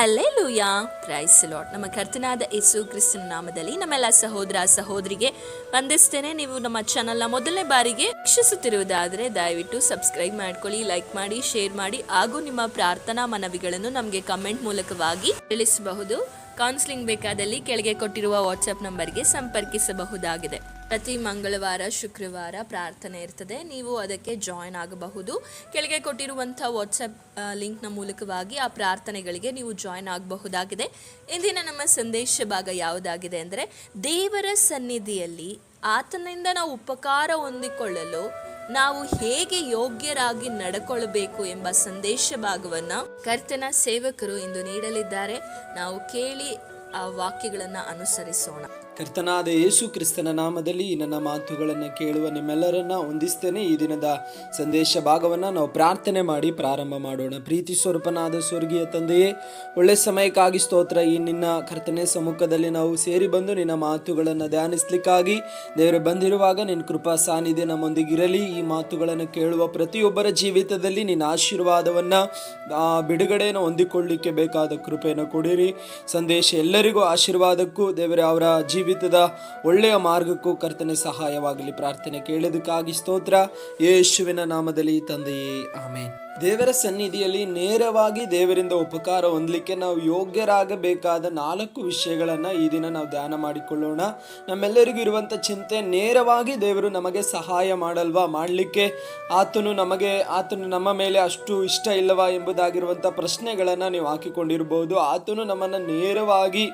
ಹಲ್ಲೇ ಲೂಯಾ praise Lord ನಮ್ಮ ಕರ್ತನಾದ ಯೇಸು ಕ್ರಿಸ್ತನ ನಾಮದಲ್ಲಿ ನಮ್ಮೆಲ್ಲ ಸಹೋದರ ಸಹೋದರಿಗೆ ವಂದಿಸ್ತೇನೆ. ನೀವು ನಮ್ಮ ಚಾನಲ್ನ ಮೊದಲನೇ ಬಾರಿಗೆ ವೀಕ್ಷಿಸುತ್ತಿರುವುದಾದರೆ ದಯವಿಟ್ಟು ಸಬ್ಸ್ಕ್ರೈಬ್ ಮಾಡ್ಕೊಳ್ಳಿ ಲೈಕ್ ಮಾಡಿ ಶೇರ್ ಮಾಡಿ, ಹಾಗೂ ನಿಮ್ಮ ಪ್ರಾರ್ಥನಾ ಮನವಿಗಳನ್ನು ನಮಗೆ ಕಮೆಂಟ್ ಮೂಲಕವಾಗಿ ತಿಳಿಸಬಹುದು. ಕೌನ್ಸಿಲಿಂಗ್ ಬೇಕಾದಲ್ಲಿ ಕೆಳಗೆ ಕೊಟ್ಟಿರುವ ವಾಟ್ಸಪ್ ನಂಬರ್ಗೆ ಸಂಪರ್ಕಿಸಬಹುದಾಗಿದೆ. ಪ್ರತಿ ಮಂಗಳವಾರ, ಶುಕ್ರವಾರ ಪ್ರಾರ್ಥನೆ ಇರ್ತದೆ. ನೀವು ಅದಕ್ಕೆ ಜಾಯಿನ್ ಆಗಬಹುದು. ಕೆಳಗೆ ಕೊಟ್ಟಿರುವಂಥ ವಾಟ್ಸಪ್ ಲಿಂಕ್ನ ಮೂಲಕವಾಗಿ ಆ ಪ್ರಾರ್ಥನೆಗಳಿಗೆ ನೀವು ಜಾಯಿನ್ ಆಗಬಹುದಾಗಿದೆ. ಇಂದಿನ ನಮ್ಮ ಸಂದೇಶ ಭಾಗ ಯಾವುದಾಗಿದೆ ಅಂದರೆ, ದೇವರ ಸನ್ನಿಧಿಯಲ್ಲಿ ಆತನಿಂದ ನಾವು ಉಪಕಾರ ಹೊಂದಿಕೊಳ್ಳಲು ನಾವು ಹೇಗೆ ಯೋಗ್ಯರಾಗಿ ನಡ್ಕೊಳ್ಬೇಕು ಎಂಬ ಸಂದೇಶ ಭಾಗವನ್ನು ಕರ್ತನ ಸೇವಕರು ಇಂದು ನೀಡಲಿದ್ದಾರೆ. ನಾವು ಕೇಳಿ ಆ ವಾಕ್ಯಗಳನ್ನು ಅನುಸರಿಸೋಣ. ಕರ್ತನಾದ ಯೇಸು ಕ್ರಿಸ್ತನ ನಾಮದಲ್ಲಿ ನನ್ನ ಮಾತುಗಳನ್ನು ಕೇಳುವ ನಿಮ್ಮೆಲ್ಲರನ್ನ ಹೊಂದಿಸ್ತೇನೆ ಈ ದಿನದ ಸಂದೇಶ ಭಾಗವನ್ನು ನಾವು ಪ್ರಾರ್ಥನೆ ಮಾಡಿ ಪ್ರಾರಂಭ ಮಾಡೋಣ. ಪ್ರೀತಿ ಸ್ವರೂಪನಾದ ಸ್ವರ್ಗೀಯ ತಂದೆಯೇ, ಒಳ್ಳೆ ಸಮಯಕ್ಕಾಗಿ ಸ್ತೋತ್ರ. ಈ ನಿನ್ನ ಕರ್ತನೆ ಸಮ್ಮುಖದಲ್ಲಿ ನಾವು ಸೇರಿ ಬಂದು ನಿನ್ನ ಮಾತುಗಳನ್ನು ಧ್ಯಾನಿಸ್ಲಿಕ್ಕಾಗಿ ದೇವರು ಬಂದಿರುವಾಗ ನಿನ್ನ ಕೃಪಾ ಸಾನ್ನಿಧ್ಯ ನಮ್ಮೊಂದಿಗಿರಲಿ. ಈ ಮಾತುಗಳನ್ನು ಕೇಳುವ ಪ್ರತಿಯೊಬ್ಬರ ಜೀವಿತದಲ್ಲಿ ನಿನ್ನ ಆಶೀರ್ವಾದವನ್ನ ಬಿಡುಗಡೆಯನ್ನು ಹೊಂದಿಕೊಳ್ಳಿಕ್ಕೆ ಬೇಕಾದ ಕೃಪೆಯನ್ನು ಕೊಡಿರಿ. ಸಂದೇಶ ಎಲ್ಲರಿಗೂ ಆಶೀರ್ವಾದಕ್ಕೂ ದೇವರ ಅವರ ಜೀವಿತದ ಒಳ್ಳೆಯ ಮಾರ್ಗಕ್ಕೂ ಕರ್ತನೆ ಸಹಾಯವಾಗಲಿ. ಪ್ರಾರ್ಥನೆ ಕೇಳಿದಕ್ಕಾಗಿ ಸ್ತೋತ್ರ. ಯೇಸುವಿನ ನಾಮದಲ್ಲಿ ತಂದೆಯೇ ಆಮೇನ್. ದೇವರ ಸನ್ನಿಧಿಯಲ್ಲಿ ನೇರವಾಗಿ ದೇವರಿಂದ ಉಪಕಾರ ಹೊಂದಲಿಕ್ಕೆ ನಾವು ಯೋಗ್ಯರಾಗಬೇಕಾದ ನಾಲ್ಕು ವಿಷಯಗಳನ್ನು ಈ ದಿನ ನಾವು ಧ್ಯಾನ ಮಾಡಿಕೊಳ್ಳೋಣ. ನಮ್ಮೆಲ್ಲರಿಗೂ ಇರುವಂಥ ಚಿಂತೆ, ನೇರವಾಗಿ ದೇವರು ನಮಗೆ ಸಹಾಯ ಮಾಡಲ್ವಾ? ಮಾಡಲಿಕ್ಕೆ ಆತನು ನಮಗೆ, ಆತನು ನಮ್ಮ ಮೇಲೆ ಅಷ್ಟು ಇಷ್ಟ ಇಲ್ಲವಾ ಎಂಬುದಾಗಿರುವಂಥ ಪ್ರಶ್ನೆಗಳನ್ನು ನೀವು ಹಾಕಿಕೊಂಡಿರ್ಬೋದು. ಆತನು ನಮ್ಮನ್ನು ನೇರವಾಗಿ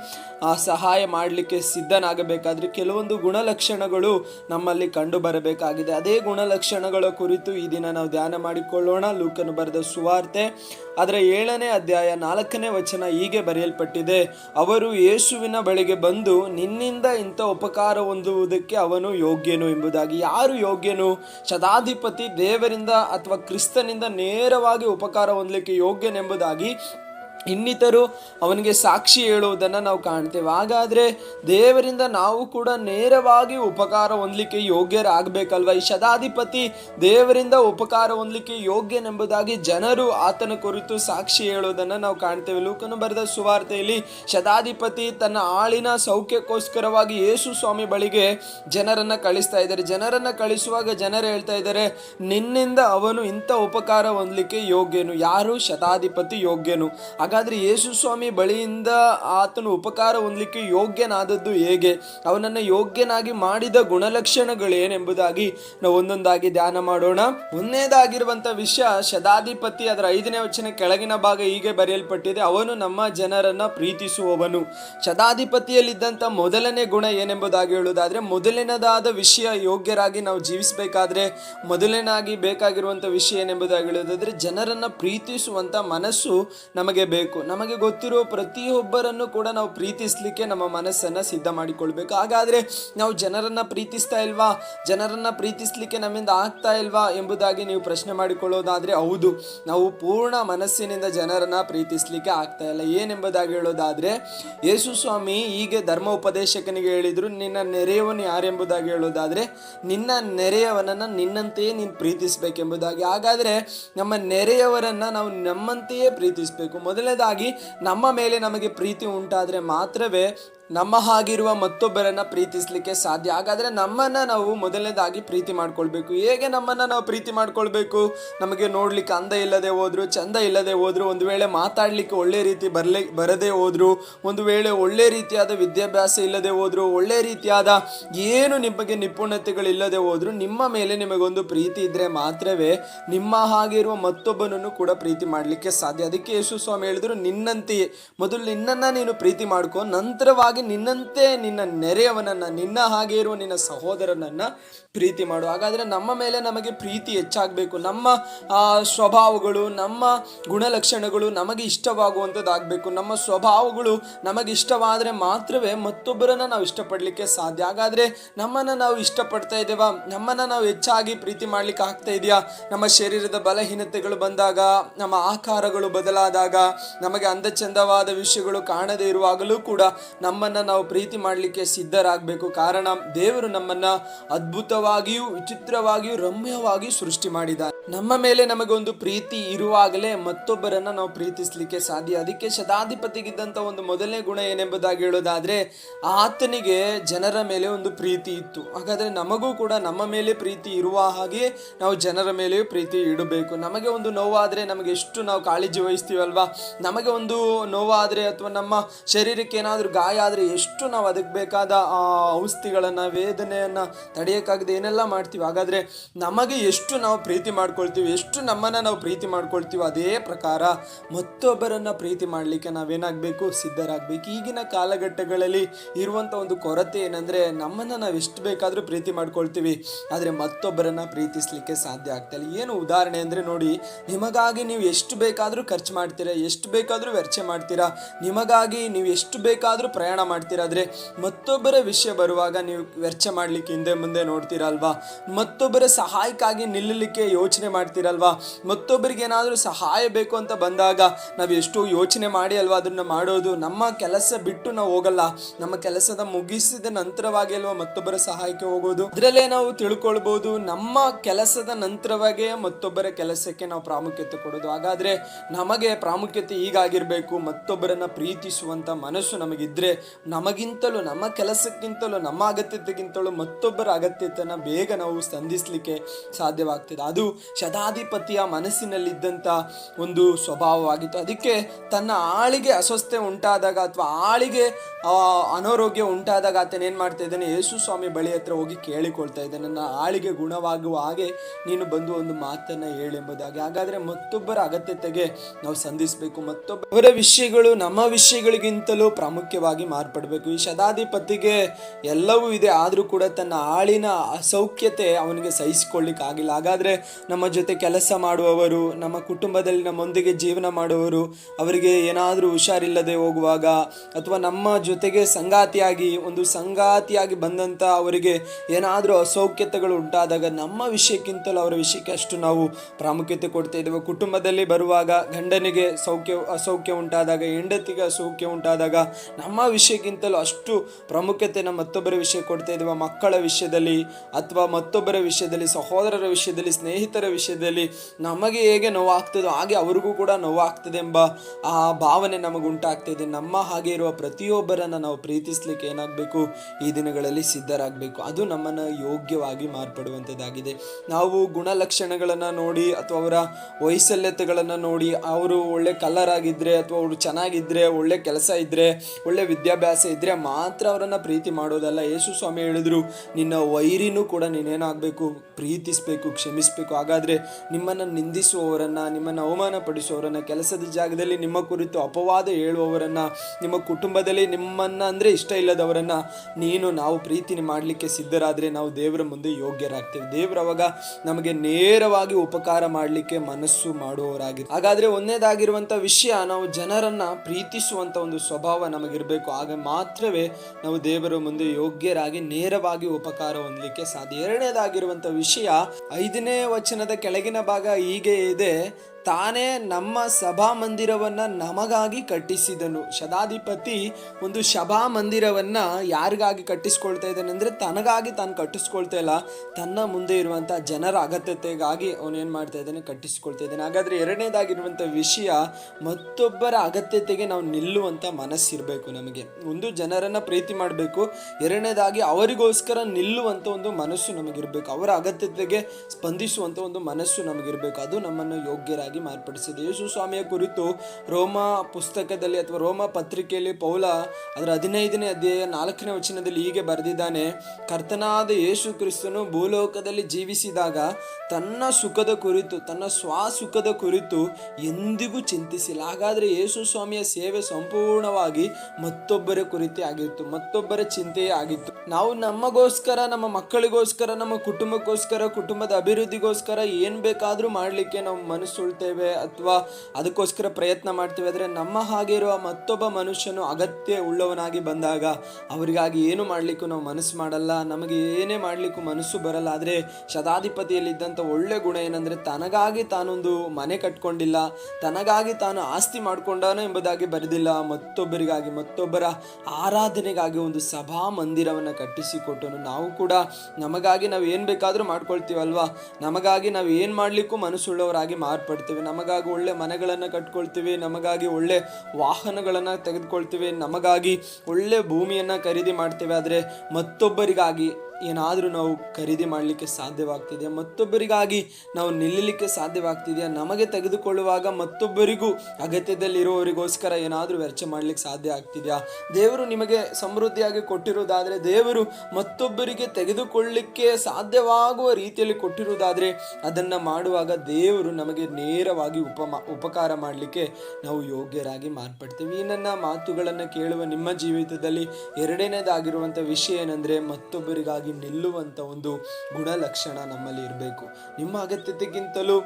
ಸಹಾಯ ಮಾಡಲಿಕ್ಕೆ ಸಿದ್ಧನಾಗಬೇಕಾದ್ರೆ ಕೆಲವೊಂದು ಗುಣಲಕ್ಷಣಗಳು ನಮ್ಮಲ್ಲಿ ಕಂಡು ಬರಬೇಕಾಗಿದೆ ಅದೇ ಗುಣಲಕ್ಷಣಗಳ ಕುರಿತು ಈ ದಿನ ನಾವು ಧ್ಯಾನ ಮಾಡಿಕೊಳ್ಳೋಣ. ಲೂಕನು ಬರೆದ ಸುವಾರ್ತೆ. ಅದರ ಏಳನೇ ಅಧ್ಯಾಯ ನಾಲ್ಕನೇ ವಚನ ಹೀಗೆ ಬರೆಯಲ್ಪಟ್ಟಿದೆ. ಅವರು ಯೇಸುವಿನ ಬಳಿಗೆ ಬಂದು, ನಿನ್ನಿಂದ ಇಂಥ ಉಪಕಾರ ಹೊಂದುವುದಕ್ಕೆ ಅವನು ಯೋಗ್ಯನು ಎಂಬುದಾಗಿ. ಯಾರು ಯೋಗ್ಯನು? ಶತಾಧಿಪತಿ ದೇವರಿಂದ ಅಥವಾ ಕ್ರಿಸ್ತನಿಂದ ನೇರವಾಗಿ ಉಪಕಾರ ಹೊಂದಲಿಕ್ಕೆ ಯೋಗ್ಯನೆಂಬುದಾಗಿ ಇನ್ನಿತರು ಅವನಿಗೆ ಸಾಕ್ಷಿ ಹೇಳುವುದನ್ನು ನಾವು ಕಾಣ್ತೇವೆ. ಹಾಗಾದರೆ ದೇವರಿಂದ ನಾವು ಕೂಡ ನೇರವಾಗಿ ಉಪಕಾರ ಹೊಂದಲಿಕ್ಕೆ ಯೋಗ್ಯರಾಗಬೇಕಲ್ವ? ಈ ಶತಾಧಿಪತಿ ದೇವರಿಂದ ಉಪಕಾರ ಹೊಂದಲಿಕ್ಕೆ ಯೋಗ್ಯನೆಂಬುದಾಗಿ ಜನರು ಆತನ ಕುರಿತು ಸಾಕ್ಷಿ ಹೇಳುವುದನ್ನು ನಾವು ಕಾಣ್ತೇವೆ. ಲೂಕನು ಬರೆದ ಸುವಾರ್ತೆಯಲ್ಲಿ ಶತಾಧಿಪತಿ ತನ್ನ ಆಳಿನ ಸೌಖ್ಯಕ್ಕೋಸ್ಕರವಾಗಿ ಯೇಸು ಸ್ವಾಮಿ ಬಳಿಗೆ ಜನರನ್ನು ಕಳಿಸ್ತಾ ಇದ್ದಾರೆ. ಜನರನ್ನು ಕಳಿಸುವಾಗ ಜನರು ಹೇಳ್ತಾ ಇದ್ದಾರೆ, ನಿನ್ನಿಂದ ಅವನು ಇಂಥ ಉಪಕಾರ ಹೊಂದಲಿಕ್ಕೆ ಯೋಗ್ಯನು. ಯಾರು? ಶತಾಧಿಪತಿ ಯೋಗ್ಯನು. ಹಾಗಾದ್ರೆ ಯೇಸು ಸ್ವಾಮಿ ಬಳಿಯಿಂದ ಆತನು ಉಪಕಾರ ಹೊಂದಲಿಕ್ಕೆ ಯೋಗ್ಯನಾದದ್ದು ಹೇಗೆ? ಅವನನ್ನು ಯೋಗ್ಯನಾಗಿ ಮಾಡಿದ ಗುಣಲಕ್ಷಣಗಳೇನೆಂಬುದಾಗಿ ನಾವು ಒಂದೊಂದಾಗಿ ಧ್ಯಾನ ಮಾಡೋಣ. ಒಂದನೇದಾಗಿರುವಂಥ ವಿಷಯ ಶತಾಧಿಪತಿ ಅದರ ಐದನೇ ವಚನ ಕೆಳಗಿನ ಭಾಗ ಹೀಗೆ ಬರೆಯಲ್ಪಟ್ಟಿದೆ, ಅವನು ನಮ್ಮ ಜನರನ್ನ ಪ್ರೀತಿಸುವವನು. ಶತಾಧಿಪತಿಯಲ್ಲಿದ್ದಂಥ ಮೊದಲನೇ ಗುಣ ಏನೆಂಬುದಾಗಿ ಹೇಳುವುದಾದರೆ ಮೊದಲನೇದಾದ ವಿಷಯ ಯೋಗ್ಯರಾಗಿ ನಾವು ಜೀವಿಸಬೇಕಾದ್ರೆ ಮೊದಲನೇದಾಗಿ ಬೇಕಾಗಿರುವಂಥ ವಿಷಯ ಏನೆಂಬುದಾಗಿ ಹೇಳುವುದಾದರೆ, ಜನರನ್ನ ಪ್ರೀತಿಸುವಂಥ ಮನಸ್ಸು ನಮಗೆ ಬೇಕು. ನಮಗೆ ಗೊತ್ತಿರುವ ಪ್ರತಿಯೊಬ್ಬರನ್ನು ಕೂಡ ನಾವು ಪ್ರೀತಿಸಲಿಕ್ಕೆ ನಮ್ಮ ಮನಸ್ಸನ್ನು ಸಿದ್ಧ ಮಾಡಿಕೊಳ್ಬೇಕು. ಹಾಗಾದರೆ ನಾವು ಜನರನ್ನು ಪ್ರೀತಿಸ್ತಾ ಇಲ್ವಾ? ಜನರನ್ನು ಪ್ರೀತಿಸಲಿಕ್ಕೆ ನಮ್ಮಿಂದ ಆಗ್ತಾ ಇಲ್ವಾ ಎಂಬುದಾಗಿ ನೀವು ಪ್ರಶ್ನೆ ಮಾಡಿಕೊಳ್ಳೋದಾದರೆ ಹೌದು. ನಾವು ಪೂರ್ಣ ಮನಸ್ಸಿನಿಂದ ಜನರನ್ನು ಪ್ರೀತಿಸಲಿಕ್ಕೆ ಆಗ್ತಾ ಇಲ್ಲ. ಏನೆಂಬುದಾಗಿ ಹೇಳೋದಾದರೆ, ಯೇಸು ಸ್ವಾಮಿ ಹೀಗೆ ಧರ್ಮ ಉಪದೇಶಕನಿಗೆ ಹೇಳಿದರು, ನಿನ್ನ ನೆರೆಯವನು ಯಾರೆಂಬುದಾಗಿ ಹೇಳೋದಾದರೆ, ನಿನ್ನ ನೆರೆಯವನನ್ನು ನಿನ್ನಂತೆಯೇ ನೀನು ಪ್ರೀತಿಸಬೇಕೆಂಬುದಾಗಿ. ಹಾಗಾದರೆ ನಮ್ಮ ನೆರೆಯವರನ್ನು ನಾವು ನಮ್ಮಂತೆಯೇ ಪ್ರೀತಿಸಬೇಕು. ಮೊದಲನೇದಾಗಿ ನಮ್ಮ ಮೇಲೆ ನಮಗೆ ಪ್ರೀತಿ ಉಂಟಾದರೆ ಮಾತ್ರವೇ ನಮ್ಮ ಹಾಗಿರುವ ಮತ್ತೊಬ್ಬರನ್ನ ಪ್ರೀತಿಸಲಿಕ್ಕೆ ಸಾಧ್ಯ. ಹಾಗಾದ್ರೆ ನಮ್ಮನ್ನ ನಾವು ಮೊದಲನೇದಾಗಿ ಪ್ರೀತಿ ಮಾಡ್ಕೊಳ್ಬೇಕು. ಹೇಗೆ ನಮ್ಮನ್ನ ನಾವು ಪ್ರೀತಿ ಮಾಡ್ಕೊಳ್ಬೇಕು? ನಮಗೆ ನೋಡ್ಲಿಕ್ಕೆ ಅಂದ ಇಲ್ಲದೆ ಹೋದ್ರು, ಚಂದ ಇಲ್ಲದೆ ಹೋದ್ರು, ಒಂದು ವೇಳೆ ಮಾತಾಡಲಿಕ್ಕೆ ಒಳ್ಳೆ ರೀತಿ ಬರಲಿ, ಬರದೇ ಹೋದ್ರು, ಒಂದು ವೇಳೆ ಒಳ್ಳೆ ರೀತಿಯಾದ ವಿದ್ಯಾಭ್ಯಾಸ ಇಲ್ಲದೆ ಹೋದ್ರು, ಒಳ್ಳೆ ರೀತಿಯಾದ ಏನು ನಿಮಗೆ ನಿಪುಣತೆಗಳಿಲ್ಲದೆ ಹೋದ್ರು, ನಿಮ್ಮ ಮೇಲೆ ನಿಮಗೊಂದು ಪ್ರೀತಿ ಇದ್ದರೆ ಮಾತ್ರವೇ ನಿಮ್ಮ ಹಾಗಿರುವ ಮತ್ತೊಬ್ಬನನ್ನು ಕೂಡ ಪ್ರೀತಿ ಮಾಡಲಿಕ್ಕೆ ಸಾಧ್ಯ. ಅದಕ್ಕೆ ಯೇಸು ಸ್ವಾಮಿ ಹೇಳಿದ್ರು, ನಿನ್ನಂತೆಯೇ, ಮೊದಲು ನಿನ್ನನ್ನು ನೀನು ಪ್ರೀತಿ ಮಾಡ್ಕೊ, ನಂತರವಾಗಿ ನಿನ್ನಂತೆ ನಿನ್ನ ನೆರೆಯವನನ್ನ, ನಿನ್ನ ಹಾಗೆ ಇರುವ ನಿನ್ನ ಸಹೋದರನನ್ನ ಪ್ರೀತಿ ಮಾಡು. ಹಾಗಾದ್ರೆ ನಮ್ಮ ಮೇಲೆ ನಮಗೆ ಪ್ರೀತಿ ಹೆಚ್ಚಾಗಬೇಕು. ನಮ್ಮ ಸ್ವಭಾವಗಳು, ನಮ್ಮ ಗುಣಲಕ್ಷಣಗಳು ನಮಗೆ ಇಷ್ಟವಾಗುವಂಥದ್ದಾಗಬೇಕು. ನಮ್ಮ ಸ್ವಭಾವಗಳು ನಮಗೆ ಇಷ್ಟವಾದರೆ ಮಾತ್ರವೇ ಮತ್ತೊಬ್ಬರನ್ನ ನಾವು ಇಷ್ಟಪಡಲಿಕ್ಕೆ ಸಾಧ್ಯ. ಹಾಗಾದರೆ ನಮ್ಮನ್ನು ನಾವು ಇಷ್ಟಪಡ್ತಾ ಇದ್ದೇವಾ? ನಮ್ಮನ್ನು ನಾವು ಹೆಚ್ಚಾಗಿ ಪ್ರೀತಿ ಮಾಡ್ಲಿಕ್ಕೆ ಆಗ್ತಾ ಇದೆಯಾ? ನಮ್ಮ ಶರೀರದ ಬಲಹೀನತೆಗಳು ಬಂದಾಗ, ನಮ್ಮ ಆಕಾರಗಳು ಬದಲಾದಾಗ, ನಮಗೆ ಅಂದಚಂದವಾದ ವಿಷಯಗಳು ಕಾಣದೇ ಇರುವಾಗಲೂ ಕೂಡ ನಮ್ಮ ನಮ್ಮನ್ನ ನಾವು ಪ್ರೀತಿ ಮಾಡಲಿಕ್ಕೆ ಸಿದ್ಧರಾಗಬೇಕು. ಕಾರಣ ದೇವರು ನಮ್ಮನ್ನ ಅದ್ಭುತವಾಗಿಯೂ, ವಿಚಿತ್ರವಾಗಿಯೂ, ರಮ್ಯವಾಗಿಯೂ ಸೃಷ್ಟಿ ಮಾಡಿದ ನಮ್ಮ ಮೇಲೆ ನಮಗೊಂದು ಪ್ರೀತಿ ಇರುವಾಗಲೇ ಮತ್ತೊಬ್ಬರನ್ನ ನಾವು ಪ್ರೀತಿಸಲಿಕ್ಕೆ ಸಾಧ್ಯ. ಅದಕ್ಕೆ ಶತಾಧಿಪತಿಗಿದ್ದಂಥ ಒಂದು ಮೊದಲನೇ ಗುಣ ಏನೆಂಬುದಾಗಿ ಹೇಳೋದಾದ್ರೆ, ಆತನಿಗೆ ಜನರ ಮೇಲೆ ಒಂದು ಪ್ರೀತಿ ಇತ್ತು. ಹಾಗಾದ್ರೆ ನಮಗೂ ಕೂಡ ನಮ್ಮ ಮೇಲೆ ಪ್ರೀತಿ ಇರುವ ಹಾಗೆ ನಾವು ಜನರ ಮೇಲೆಯೂ ಪ್ರೀತಿ ಇಡಬೇಕು. ನಮಗೆ ಒಂದು ನೋವಾದ್ರೆ ನಮಗೆ ಎಷ್ಟು ನಾವು ಕಾಳಜಿ ವಹಿಸ್ತೀವಲ್ವಾ? ನಮಗೆ ಒಂದು ನೋವಾದ್ರೆ ಅಥವಾ ನಮ್ಮ ಶರೀರಕ್ಕೆ ಏನಾದರೂ ಗಾಯ ಆದರೆ ಎಷ್ಟು ನಾವು ಅದಕ್ಕೆ ಬೇಕಾದ ಆ, ಔಷಧಿಗಳನ್ನು ವೇದನೆಯನ್ನು ತಡೆಯೋಕ್ಕಾಗದೆ ಏನೆಲ್ಲ ಮಾಡ್ತೀವಿ? ಹಾಗಾದರೆ ನಮಗೆ ಎಷ್ಟು ನಾವು ಪ್ರೀತಿ ಮಾಡ್ಕೊಳ್ತೀವಿ ಎಷ್ಟು ನಮ್ಮನ್ನು ನಾವು ಪ್ರೀತಿ ಮಾಡ್ಕೊಳ್ತೀವಿ ಅದೇ ಪ್ರಕಾರ ಮತ್ತೊಬ್ಬರನ್ನು ಪ್ರೀತಿ ಮಾಡಲಿಕ್ಕೆ ನಾವೇನಾಗಬೇಕು? ಸಿದ್ಧರಾಗಬೇಕು. ಈಗಿನ ಕಾಲಘಟ್ಟಗಳಲ್ಲಿ ಇರುವಂಥ ಒಂದು ಕೊರತೆ ಏನಂದರೆ ನಮ್ಮನ್ನು ನಾವು ಎಷ್ಟು ಬೇಕಾದರೂ ಪ್ರೀತಿ ಮಾಡ್ಕೊಳ್ತೀವಿ ಆದರೆ ಮತ್ತೊಬ್ಬರನ್ನು ಪ್ರೀತಿಸಲಿಕ್ಕೆ ಸಾಧ್ಯ ಆಗ್ತಿಲ್ಲ ಏನು ಉದಾಹರಣೆ ಅಂದರೆ ನೋಡಿ ನಿಮಗಾಗಿ ನೀವು ಎಷ್ಟು ಬೇಕಾದರೂ ಖರ್ಚು ಮಾಡ್ತೀರಾ ಎಷ್ಟು ಬೇಕಾದರೂ ವ್ಯರ್ಚೆ ಮಾಡ್ತೀರಾ ನಿಮಗಾಗಿ ನೀವು ಎಷ್ಟು ಬೇಕಾದರೂ ಪ್ರಯಾಣ ಮಾಡ್ತೀರಾ ಆದರೆ ಮತ್ತೊಬ್ಬರ ವಿಷಯ ಬರುವಾಗ ನೀವು ವ್ಯರ್ಚ ಮಾಡಲಿಕ್ಕೆ ಹಿಂದೆ ಮುಂದೆ ನೋಡ್ತೀರಲ್ವಾ? ಮತ್ತೊಬ್ಬರ ಸಹಾಯಕ್ಕಾಗಿ ನಿಲ್ಲಲಿಕ್ಕೆ ಯೋಚನೆ ಮಾಡ್ತೀರಲ್ವಾ? ಮತ್ತೊಬ್ಬರಿಗೆ ಏನಾದರೂ ಸಹಾಯ ಬೇಕು ಅಂತ ಬಂದಾಗ ನಾವು ಎಷ್ಟು ಯೋಚನೆ ಮಾಡಿ ಅಲ್ವಾ ಅದನ್ನ ಮಾಡೋದು? ನಮ್ಮ ಕೆಲಸ ಬಿಟ್ಟು ನಾವು ಹೋಗಲ್ಲ. ನಮ್ಮ ಕೆಲಸದ ಮುಗಿಸಿದ ನಂತರವಾಗಿ ಅಲ್ವಾ ಮತ್ತೊಬ್ಬರ ಸಹಾಯಕ್ಕೆ ಹೋಗೋದು? ಅದರಲ್ಲೇ ನಾವು ತಿಳ್ಕೊಳ್ಬೋದು, ನಮ್ಮ ಕೆಲಸದ ನಂತರವಾಗೇ ಮತ್ತೊಬ್ಬರ ಕೆಲಸಕ್ಕೆ ನಾವು ಪ್ರಾಮುಖ್ಯತೆ ಕೊಡೋದು. ಹಾಗಾದ್ರೆ ನಮಗೆ ಪ್ರಾಮುಖ್ಯತೆ ಈಗಾಗಿರಬೇಕು ಮತ್ತೊಬ್ಬರನ್ನ ಪ್ರೀತಿಸುವಂಥ ಮನಸ್ಸು ನಮಗಿದ್ರೆ ನಮಗಿಂತಲೂ, ನಮ್ಮ ಕೆಲಸಕ್ಕಿಂತಲೂ, ನಮ್ಮ ಅಗತ್ಯತೆಗಿಂತಲೂ ಮತ್ತೊಬ್ಬರ ಅಗತ್ಯತೆಯನ್ನು ಬೇಗ ನಾವು ಸಂಧಿಸಲಿಕ್ಕೆ ಸಾಧ್ಯವಾಗ್ತದೆ. ಅದು ಶತಾಧಿಪತಿಯ ಮನಸ್ಸಿನಲ್ಲಿದ್ದಂಥ ಒಂದು ಸ್ವಭಾವವಾಗಿತ್ತು. ಅದಕ್ಕೆ ತನ್ನ ಆಳಿಗೆ ಅಸ್ವಸ್ಥೆ ಉಂಟಾದಾಗ ಅಥವಾ ಆಳಿಗೆ ಅನಾರೋಗ್ಯ ಉಂಟಾದಾಗ ಆತನ ಏನು ಮಾಡ್ತಾ ಇದ್ದಾನೆ, ಯೇಸು ಸ್ವಾಮಿ ಬಳಿ ಹತ್ರ ಹೋಗಿ ಕೇಳಿಕೊಳ್ತಾ ಇದ್ದಾನೆ. ನನ್ನ ಆಳಿಗೆ ಗುಣವಾಗುವ ಹಾಗೆ ನೀನು ಬಂದು ಒಂದು ಮಾತನ್ನ ಹೇಳೆಂಬುದಾಗಿ ಹಾಗಾದ್ರೆ ಮತ್ತೊಬ್ಬರ ಅಗತ್ಯತೆಗೆ ನಾವು ಸಂಧಿಸಬೇಕು ಮತ್ತೊಬ್ಬರ ವಿಷಯಗಳು ನಮ್ಮ ವಿಷಯಗಳಿಗಿಂತಲೂ ಪ್ರಾಮುಖ್ಯವಾಗಿ ಮಾರ್ಪಡಬೇಕು. ಈ ಶತಾಧಿಪತಿಗೆ ಎಲ್ಲವೂ ಇದೆ. ಆದರೂ ಕೂಡ ತನ್ನ ಆಳಿನ ಅಸೌಖ್ಯತೆ ಅವನಿಗೆ ಸಹಿಸಿಕೊಳ್ಳಿಕ್ಕೆ ಆಗಿಲ್ಲ. ಹಾಗಾದ್ರೆ ನಮ್ಮ ಜೊತೆ ಕೆಲಸ ಮಾಡುವವರು, ನಮ್ಮ ಕುಟುಂಬದಲ್ಲಿ ನಮ್ಮೊಂದಿಗೆ ಜೀವನ ಮಾಡುವವರು, ಅವರಿಗೆ ಏನಾದರೂ ಹುಷಾರಿಲ್ಲದೆ ಹೋಗುವಾಗ ಅಥವಾ ನಮ್ಮ ಜೊತೆಗೆ ಸಂಗಾತಿಯಾಗಿ, ಒಂದು ಸಂಗಾತಿಯಾಗಿ ಬಂದಂಥ ಅವರಿಗೆ ಏನಾದರೂ ಅಸೌಖ್ಯತೆಗಳು ಉಂಟಾದಾಗ ನಮ್ಮ ವಿಷಯಕ್ಕಿಂತಲೂ ಅವರ ವಿಷಯಕ್ಕೆ ಅಷ್ಟು ನಾವು ಪ್ರಾಮುಖ್ಯತೆ ಕೊಡ್ತಾ ಇದ್ದೇವೆ. ಕುಟುಂಬದಲ್ಲಿ ಬರುವಾಗ ಗಂಡನಿಗೆ ಸೌಖ್ಯ, ಅಸೌಖ್ಯ ಉಂಟಾದಾಗ, ಹೆಂಡತಿಗೆ ಅಸೌಖ್ಯ ಉಂಟಾದಾಗ ನಮ್ಮ ವಿಷಯಕ್ಕಿಂತಲೂ ಅಷ್ಟು ಪ್ರಾಮುಖ್ಯತೆಯನ್ನು ಮತ್ತೊಬ್ಬರ ವಿಷಯ ಕೊಡ್ತಾ ಇದ್ದೇವೆ ಮಕ್ಕಳ ವಿಷಯದಲ್ಲಿ ಅಥವಾ ಮತ್ತೊಬ್ಬರ ವಿಷಯದಲ್ಲಿ, ಸಹೋದರರ ವಿಷಯದಲ್ಲಿ, ಸ್ನೇಹಿತರ ವಿಷಯದಲ್ಲಿ ನಮಗೆ ಹೇಗೆ ನೋವಾಗ್ತದೋ ಹಾಗೆ ಅವ್ರಿಗೂ ಕೂಡ ನೋವಾಗ್ತದೆ ಎಂಬ ಆ ಭಾವನೆ ನಮಗೆ ಉಂಟಾಗ್ತಿದೆ ನಮ್ಮ ಹಾಗೆ ಇರುವ ಪ್ರತಿಯೊಬ್ಬರನ್ನ ನಾವು ಪ್ರೀತಿಸ್ಲಿಕ್ಕೆ ಏನಾಗಬೇಕು? ಈ ದಿನಗಳಲ್ಲಿ ಸಿದ್ಧರಾಗಬೇಕು. ಅದು ನಮ್ಮನ್ನು ಯೋಗ್ಯವಾಗಿ ಮಾರ್ಪಡುವಂಥದ್ದಾಗಿದೆ. ನಾವು ಗುಣಲಕ್ಷಣಗಳನ್ನು ನೋಡಿ ಅಥವಾ ಅವರ ವೈಸಲ್ಯತೆಗಳನ್ನು ನೋಡಿ, ಅವರು ಒಳ್ಳೆ ಕಲರ್ ಆಗಿದ್ರೆ ಅಥವಾ ಅವರು ಚೆನ್ನಾಗಿದ್ದರೆ ಒಳ್ಳೆ ಕೆಲಸ ಇದ್ದರೆ ಒಳ್ಳೆ ವಿದ್ಯಾಭ್ಯಾಸ ಇದ್ರೆ ಮಾತ್ರ ಅವರನ್ನು ಪ್ರೀತಿ ಮಾಡೋದಲ್ಲ. ಯೇಸು ಸ್ವಾಮಿ ಹೇಳಿದ್ರು, ನಿನ್ನ ವೈರಿನೂ ಕೂಡ ನೀನೇನಾಗಬೇಕು? ಪ್ರೀತಿಸಬೇಕು, ಕ್ಷಮಿಸಬೇಕು. ಹಾಗಾದರೆ ನಿಮ್ಮನ್ನು ನಿಂದಿಸುವವರನ್ನು, ನಿಮ್ಮನ್ನು ಅವಮಾನ ಪಡಿಸುವವರನ್ನು ಕೆಲಸದ ಜಾಗದಲ್ಲಿ ನಿಮ್ಮ ಕುರಿತು ಅಪವಾದ ಹೇಳುವವರನ್ನು, ನಿಮ್ಮ ಕುಟುಂಬದಲ್ಲಿ ನಿಮ್ಮನ್ನು ಅಂದರೆ ಇಷ್ಟ ಇಲ್ಲದವರನ್ನು ನೀನು ನಾವು ಪ್ರೀತಿ ಮಾಡಲಿಕ್ಕೆ ಸಿದ್ಧರಾದರೆ ನಾವು ದೇವರ ಮುಂದೆ ಯೋಗ್ಯರಾಗ್ತೇವೆ. ದೇವರು ಅವಾಗ ನಮಗೆ ನೇರವಾಗಿ ಉಪಕಾರ ಮಾಡಲಿಕ್ಕೆ ಮನಸ್ಸು ಮಾಡುವವರಾಗಿದೆ ಹಾಗಾದರೆ ಒಂದೇದಾಗಿರುವಂಥ ವಿಷಯ, ನಾವು ಜನರನ್ನು ಪ್ರೀತಿಸುವಂಥ ಒಂದು ಸ್ವಭಾವ ನಮಗಿರ್ಬೇಕು. ಆಗ ಮಾತ್ರವೇ ನಾವು ದೇವರ ಮುಂದೆ ಯೋಗ್ಯರಾಗಿ ನೇರವಾಗಿ ಉಪಕಾರ ಹೊಂದಲಿಕ್ಕೆ ಸಾಧ್ಯ. ಎರಡನೇದಾಗಿರುವಂಥ ವಿಷಯ ಐದನೇ ವಚನದ ಕೆಳಗಿನ ಭಾಗ ಹೀಗೆ ಇದೆ. ತಾನೇ ನಮ್ಮ ಸಭಾ ಮಂದಿರವನ್ನ ನಮಗಾಗಿ ಕಟ್ಟಿಸಿದನು. ಶತಾಧಿಪತಿ ಒಂದು ಸಭಾ ಮಂದಿರವನ್ನ ಯಾರಿಗಾಗಿ ಕಟ್ಟಿಸ್ಕೊಳ್ತಾ ಇದ್ದಾನೆ ಅಂದ್ರೆ ತನಗಾಗಿ ತಾನು ಕಟ್ಟಿಸ್ಕೊಳ್ತಾ ಇಲ್ಲ. ತನ್ನ ಮುಂದೆ ಇರುವಂಥ ಜನರ ಅಗತ್ಯತೆಗಾಗಿ ಅವನು ಏನ್ ಮಾಡ್ತಾ ಇದ್ದಾನೆ? ಕಟ್ಟಿಸ್ಕೊಳ್ತಾ ಇದ್ದಾನೆ. ಹಾಗಾದರೆ ಎರಡನೇದಾಗಿರುವಂಥ ವಿಷಯ ಮತ್ತೊಬ್ಬರ ಅಗತ್ಯತೆಗೆ ನಾವು ನಿಲ್ಲುವಂತ ಮನಸ್ಸಿರಬೇಕು ನಮಗೆ. ಒಂದು ಜನರನ್ನು ಪ್ರೀತಿ ಮಾಡಬೇಕು. ಎರಡನೇದಾಗಿ ಅವರಿಗೋಸ್ಕರ ನಿಲ್ಲುವಂತ ಒಂದು ಮನಸ್ಸು ನಮಗಿರ್ಬೇಕು. ಅವರ ಅಗತ್ಯತೆಗೆ ಸ್ಪಂದಿಸುವಂತ ಒಂದು ಮನಸ್ಸು ನಮಗಿರ್ಬೇಕು. ಅದು ನಮ್ಮನ್ನು ಯೋಗ್ಯರಾಗಿ ಮಾರ್ಪಡಿಸಿದೆ. ಯೇಸು ಸ್ವಾಮಿಯ ಕುರಿತು ರೋಮ ಪುಸ್ತಕದಲ್ಲಿ ಅಥವಾ ರೋಮ ಪತ್ರಿಕೆಯಲ್ಲಿ ಪೌಲ ಅದರ ಹದಿನೈದನೇ ಅಧ್ಯಾಯ ನಾಲ್ಕನೇ ವಚನದಲ್ಲಿ ಹೀಗೆ ಬರೆದಿದ್ದಾನೆ, ಕರ್ತನಾದ ಯೇಸು ಕ್ರಿಸ್ತನು ಭೂಲೋಕದಲ್ಲಿ ಜೀವಿಸಿದಾಗ ತನ್ನ ಸುಖದ ಕುರಿತು, ತನ್ನ ಸ್ವಸುಖದ ಕುರಿತು ಎಂದಿಗೂ ಚಿಂತಿಸಿಲ್ಲ. ಹಾಗಾದರೆ ಯೇಸು ಸ್ವಾಮಿಯ ಸೇವೆ ಸಂಪೂರ್ಣವಾಗಿ ಮತ್ತೊಬ್ಬರ ಕುರಿತೇ ಆಗಿತ್ತು, ಮತ್ತೊಬ್ಬರ ಚಿಂತೆಯೇ ಆಗಿತ್ತು. ನಾವು ನಮಗೋಸ್ಕರ, ನಮ್ಮ ಮಕ್ಕಳಿಗೋಸ್ಕರ, ನಮ್ಮ ಕುಟುಂಬಕ್ಕೋಸ್ಕರ, ಕುಟುಂಬದ ಅಭಿವೃದ್ಧಿಗೋಸ್ಕರ ಏನ್ ಬೇಕಾದ್ರೂ ಮಾಡ್ಲಿಕ್ಕೆ ನಾವು ಮನಸ್ಸು ಮಾಡ್ತೇವೆ ಅಥವಾ ಅದಕ್ಕೋಸ್ಕರ ಪ್ರಯತ್ನ ಮಾಡ್ತೇವೆ ಆದರೆ ನಮ್ಮ ಹಾಗೆ ಇರುವ ಮತ್ತೊಬ್ಬ ಮನುಷ್ಯನು ಅಗತ್ಯ ಉಳ್ಳವನಾಗಿ ಬಂದಾಗ ಅವರಿಗಾಗಿ ಏನು ಮಾಡಲಿಕ್ಕೂ ನಾವು ಮನಸ್ಸು ಮಾಡಲ್ಲ. ನಮಗೆ ಏನೇ ಮಾಡಲಿಕ್ಕೂ ಮನಸ್ಸು ಬರಲ್ಲ. ಆದರೆ ಶತಾಧಿಪತಿಯಲ್ಲಿದ್ದಂಥ ಒಳ್ಳೆ ಗುಣ ಏನಂದರೆ ತನಗಾಗಿ ತಾನೊಂದು ಮನೆ ಕಟ್ಕೊಂಡಿಲ್ಲ. ತನಗಾಗಿ ತಾನು ಆಸ್ತಿ ಮಾಡ್ಕೊಂಡಾನ ಎಂಬುದಾಗಿ ಬರೆದಿಲ್ಲ. ಮತ್ತೊಬ್ಬರಿಗಾಗಿ, ಮತ್ತೊಬ್ಬರ ಆರಾಧನೆಗಾಗಿ ಒಂದು ಸಭಾ ಮಂದಿರವನ್ನು ಕಟ್ಟಿಸಿಕೊಟ್ಟನು. ನಾವು ಕೂಡ ನಮಗಾಗಿ ನಾವು ಏನು ಬೇಕಾದರೂ ಮಾಡ್ಕೊಳ್ತೀವಲ್ವಾ? ನಮಗಾಗಿ ನಾವು ಏನು ಮಾಡಲಿಕ್ಕೂ ಮನಸ್ಸುಳ್ಳವರಾಗಿ ಮಾರ್ಪಡ್ತೀವಿ. ನಮಗಾಗಿ ಒಳ್ಳೆ ಮನೆಗಳನ್ನು ಕಟ್ಕೊಳ್ತೀವಿ. ನಮಗಾಗಿ ಒಳ್ಳೆ ವಾಹನಗಳನ್ನು ತೆಗೆದುಕೊಳ್ತೀವಿ. ನಮಗಾಗಿ ಒಳ್ಳೆ ಭೂಮಿಯನ್ನು ಖರೀದಿ ಮಾಡ್ತೀವಿ. ಆದರೆ ಮತ್ತೊಬ್ಬರಿಗಾಗಿ ಏನಾದರೂ ನಾವು ಖರೀದಿ ಮಾಡಲಿಕ್ಕೆ ಸಾಧ್ಯವಾಗ್ತಿದೆಯಾ ಮತ್ತೊಬ್ಬರಿಗಾಗಿ ನಾವು ನಿಲ್ಲಲಿಕ್ಕೆ ಸಾಧ್ಯವಾಗ್ತಿದೆಯಾ? ನಮಗೆ ತೆಗೆದುಕೊಳ್ಳುವಾಗ ಮತ್ತೊಬ್ಬರಿಗೂ ಅಗತ್ಯದಲ್ಲಿರುವವರಿಗೋಸ್ಕರ ಏನಾದರೂ ವೆಚ್ಚ ಮಾಡಲಿಕ್ಕೆ ಸಾಧ್ಯ ಆಗ್ತಿದೆಯಾ? ದೇವರು ನಿಮಗೆ ಸಮೃದ್ಧಿಯಾಗಿ ಕೊಟ್ಟಿರುವುದಾದರೆ, ದೇವರು ಮತ್ತೊಬ್ಬರಿಗೆ ತೆಗೆದುಕೊಳ್ಳಲಿಕ್ಕೆ ಸಾಧ್ಯವಾಗುವ ರೀತಿಯಲ್ಲಿ ಕೊಟ್ಟಿರುವುದಾದರೆ, ಅದನ್ನು ಮಾಡುವಾಗ ದೇವರು ನಮಗೆ ನೇರವಾಗಿ ಉಪಮ, ಉಪಕಾರ ಮಾಡಲಿಕ್ಕೆ ನಾವು ಯೋಗ್ಯರಾಗಿ ಮಾರ್ಪಡ್ತೇವೆ. ಈ ನನ್ನ ಮಾತುಗಳನ್ನು ಕೇಳುವ ನಿಮ್ಮ ಜೀವಿತದಲ್ಲಿ ಎರಡನೇದಾಗಿರುವಂಥ ವಿಷಯ ಏನಂದರೆ, ಮತ್ತೊಬ್ಬರಿಗಾಗಿ ನಿಲ್ಲುವಂಥ ಒಂದು ಗುಣಲಕ್ಷಣ ನಮ್ಮಲ್ಲಿ ಇರಬೇಕು. ನಿಮ್ಮ ಅಗತ್ಯತೆಗಿಂತಲೂ